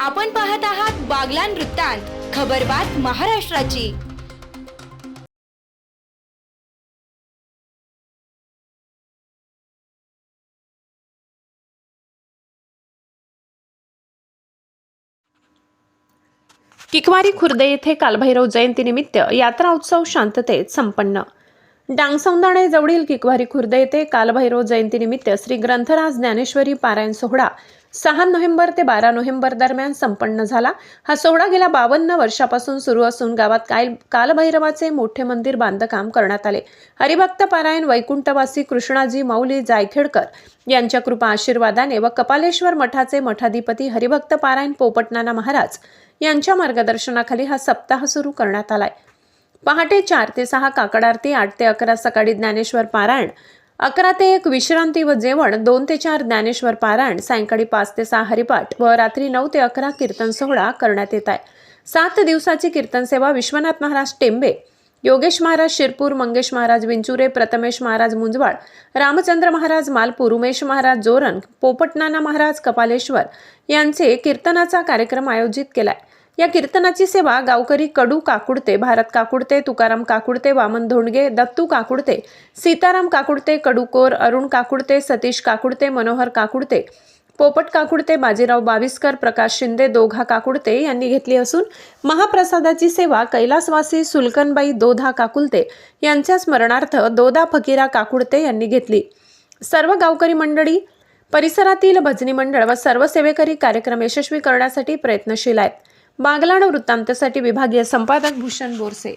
आपण पाहत आहात बागलान वृत्तांत खबरबात महाराष्ट्राची. किकवारी खुर्द येथे कालभैरव जयंतीनिमित्त यात्रा उत्सव शांततेत संपन्न. डांगसौंदाणे जवळील किकवारी खुर्द येथे कालभैरव जयंतीनिमित्त श्री ग्रंथराज ज्ञानेश्वरी पारायण सोहळा सहा नोव्हेंबर ते बारा नोव्हेंबर दरम्यान संपन्न झाला. हा सोहळा गेल्या बावन्न वर्षापासून सुरू असून गावात काल कालभैरवाचे मोठे मंदिर बांधकाम करण्यात आले. हरिभक्त पारायण वैकुंठवासी कृष्णाजी माऊली जायखेडकर यांच्या कृपा आशीर्वादाने व कपालेश्वर मठाचे मठाधिपती हरिभक्त पारायण पोपटनाना महाराज यांच्या मार्गदर्शनाखाली हा सप्ताह सुरू करण्यात आलाय. पहाटे चार ते सहा काकड आरती आठ ते अकरा सकाळी ज्ञानेश्वर पारायण अकरा ते एक विश्रांती व जेवण दोन ते चार ज्ञानेश्वर पारायण सायंकाळी पाच ते सहा हरिपाठ व रात्री नऊ ते अकरा कीर्तन सोहळा करण्यात येत आहे. सात दिवसाची कीर्तन सेवा विश्वनाथ महाराज टेंबे योगेश महाराज शिरपूर मंगेश महाराज विंचुरे प्रथमेश महाराज मुंजवाड रामचंद्र महाराज मालपूर उमेश महाराज जोरण पोपटनाना महाराज कपालेश्वर यांचे कीर्तनाचा कार्यक्रम आयोजित केलाय. या कीर्तनाची सेवा गावकरी कडू काकुडते भारत काकुडते तुकाराम काकुडते वामन धोंडगे दत्तू काकुडते सीताराम काकुडते कडूकोर अरुण काकुडते सतीश काकुडते मनोहर काकुडते पोपट काकुडते बाजीराव बाविस्कर प्रकाश शिंदे दोघा काकुडते यांनी घेतली असून महाप्रसादाची सेवा कैलासवासी सुलकनबाई दोधा काकुलते यांच्या स्मरणार्थ दोदा फकीरा काकुडते यांनी घेतली. सर्व गावकरी मंडळी परिसरातील भजनी मंडळ व सर्व सेवेकरी कार्यक्रम यशस्वी करण्यासाठी प्रयत्नशील आहेत. बागलाण वृत्तांतसाठी विभागीय संपादक भूषण बोरसे.